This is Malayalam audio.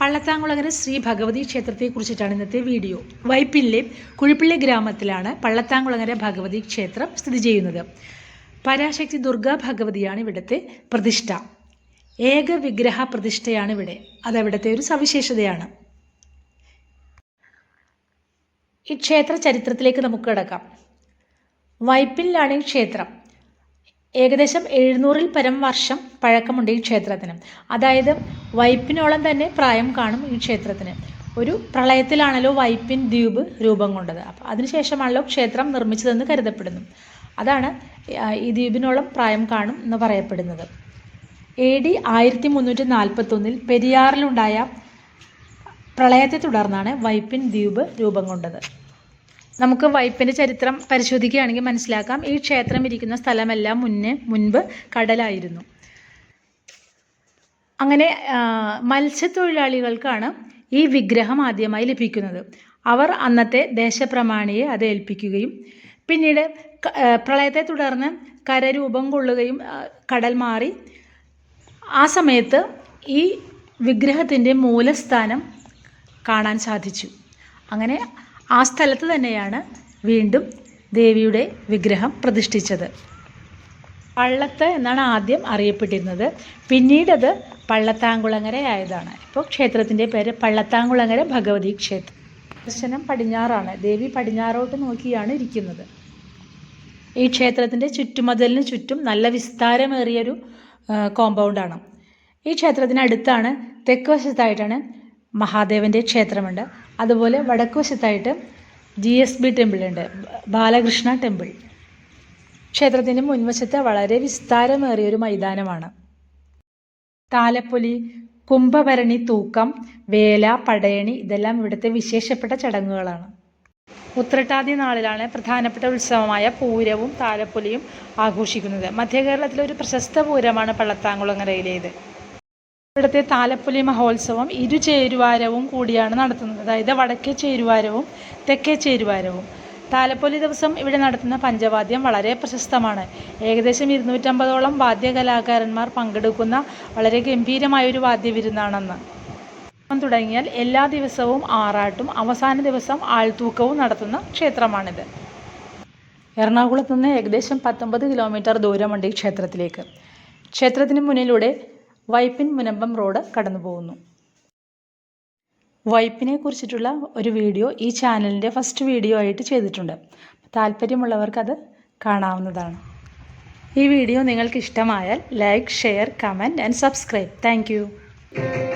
പള്ളത്താങ്കുളങ്ങര ശ്രീ ഭഗവതി ക്ഷേത്രത്തെക്കുറിച്ചിട്ടാണ് ഇന്നത്തെ വീഡിയോ. വൈപ്പിനിലെ കുഴിപ്പിള്ളി ഗ്രാമത്തിലാണ് പള്ളത്താങ്കുളങ്ങര ഭഗവതി ക്ഷേത്രം സ്ഥിതി ചെയ്യുന്നത്. പരാശക്തി ദുർഗാ ഭഗവതിയാണ് ഇവിടുത്തെ പ്രതിഷ്ഠ. ഏക വിഗ്രഹ പ്രതിഷ്ഠയാണ് ഇവിടെ അതവിടുത്തെ ഒരു സവിശേഷതയാണ്. ഈ ക്ഷേത്ര ചരിത്രത്തിലേക്ക് നമുക്ക് കിടക്കാം. വൈപ്പിനിലാണ് ഈ ക്ഷേത്രം. ഏകദേശം എഴുന്നൂറിൽ പരം വർഷം പഴക്കമുണ്ട് ഈ ക്ഷേത്രത്തിന്. അതായത് വൈപ്പിനോളം തന്നെ പ്രായം കാണും ഈ ക്ഷേത്രത്തിന്. ഒരു പ്രളയത്തിലാണല്ലോ വൈപ്പിൻ ദ്വീപ് രൂപം കൊണ്ടത്. അപ്പോൾ അതിനുശേഷമാണല്ലോ ക്ഷേത്രം നിർമ്മിച്ചതെന്ന് കരുതപ്പെടുന്നു. അതാണ് ഈ ദ്വീപിനോളം പ്രായം കാണും എന്ന് പറയപ്പെടുന്നത്. എ ഡി ആയിരത്തി മുന്നൂറ്റി നാൽപ്പത്തൊന്നിൽ പെരിയാറിലുണ്ടായ പ്രളയത്തെ തുടർന്നാണ് വൈപ്പിൻ ദ്വീപ് രൂപം കൊണ്ടത്. നമുക്ക് വൈപ്പിന്റെ ചരിത്രം പരിശോധിക്കുകയാണെങ്കിൽ മനസ്സിലാക്കാം. ഈ ക്ഷേത്രം ഇരിക്കുന്ന സ്ഥലമെല്ലാം മുന്നേ മുൻപ് കടലായിരുന്നു. അങ്ങനെ മത്സ്യത്തൊഴിലാളികൾക്കാണ് ഈ വിഗ്രഹം ആദ്യമായി ലഭിക്കുന്നത്. അവർ അന്നത്തെ ദേശപ്രമാണിയെ അത് ഏൽപ്പിക്കുകയും പിന്നീട് പ്രളയത്തെ തുടർന്ന് കരരൂപം കൊള്ളുകയും കടൽ മാറി ആ സമയത്ത് ഈ വിഗ്രഹത്തിന്റെ മൂലസ്ഥാനം കാണാൻ സാധിച്ചു. അങ്ങനെ ആ സ്ഥലത്ത് തന്നെയാണ് വീണ്ടും ദേവിയുടെ വിഗ്രഹം പ്രതിഷ്ഠിച്ചത്. പള്ളത്ത് എന്നാണ് ആദ്യം അറിയപ്പെട്ടിരുന്നത്. പിന്നീടത് പള്ളത്താങ്കുളങ്ങര ആയതാണ് ഇപ്പോൾ ക്ഷേത്രത്തിന്റെ പേര് പള്ളത്താങ്കുളങ്ങര ഭഗവതി ക്ഷേത്രം ദർശനം പടിഞ്ഞാറാണ്. ദേവി പടിഞ്ഞാറോട്ട് നോക്കിയാണ് ഇരിക്കുന്നത്. ഈ ക്ഷേത്രത്തിന്റെ ചുറ്റുമതിലിന് ചുറ്റും നല്ല വിസ്താരമേറിയൊരു കോമ്പൗണ്ടാണ് ഈ ക്ഷേത്രത്തിനടുത്താണ് തെക്ക് വശത്തായിട്ടാണ് മഹാദേവന്റെ ക്ഷേത്രമുണ്ട്. അതുപോലെ വടക്ക് വശത്തായിട്ട് ജി എസ് ബി ടെമ്പിൾ ഉണ്ട് ബാലകൃഷ്ണ ടെമ്പിൾ ക്ഷേത്രത്തിന്റെ മുൻവശത്ത് വളരെ വിസ്താരമേറിയ ഒരു മൈതാനമാണ്. താലപ്പൊലി കുംഭഭരണി തൂക്കം വേല പടയണി ഇതെല്ലാം ഇവിടുത്തെ വിശേഷപ്പെട്ട ചടങ്ങുകളാണ്. ഉത്രട്ടാതി നാളിലാണ് പ്രധാനപ്പെട്ട ഉത്സവമായ പൂരവും താലപ്പൊലിയും ആഘോഷിക്കുന്നത്. മധ്യകേരളത്തിലെ ഒരു പ്രശസ്ത പൂരമാണ് പള്ളത്താങ്കുളങ്ങരയിലേത്. ഇവിടുത്തെ താലപ്പൊലി മഹോത്സവം ഇരു ചേരുവാരവും കൂടിയാണ് നടത്തുന്നത്. അതായത് വടക്കേ ചേരുവാരവും തെക്കേ ചേരുവാരവും. താലപ്പൊലി ദിവസം ഇവിടെ നടത്തുന്ന പഞ്ചവാദ്യം വളരെ പ്രശസ്തമാണ്. ഏകദേശം ഇരുന്നൂറ്റമ്പതോളം വാദ്യകലാകാരന്മാർ പങ്കെടുക്കുന്ന വളരെ ഗംഭീരമായ ഒരു വാദ്യവിരുന്നാണെന്ന്. തുടങ്ങിയാൽ എല്ലാ ദിവസവും ആറാട്ടും അവസാന ദിവസം ആൾത്തൂക്കവും നടത്തുന്ന ക്ഷേത്രമാണിത്. എറണാകുളത്ത് നിന്ന് ഏകദേശം പത്തൊമ്പത് കിലോമീറ്റർ ദൂരമുണ്ട് ഈ ക്ഷേത്രത്തിലേക്ക്. ക്ഷേത്രത്തിന് മുന്നിലൂടെ വൈപ്പിൻ മുനമ്പം റോഡ് കടന്നു പോകുന്നു വൈപ്പിനെ കുറിച്ചിട്ടുള്ള ഒരു വീഡിയോ ഈ ചാനലിന്റെ ഫസ്റ്റ് വീഡിയോ ആയിട്ട് ചെയ്തിട്ടുണ്ട്. താല്പര്യമുള്ളവർക്കത് കാണാവുന്നതാണ്. ഈ വീഡിയോ നിങ്ങൾക്ക് ഇഷ്ടമായാൽ like share comment and subscribe. Thank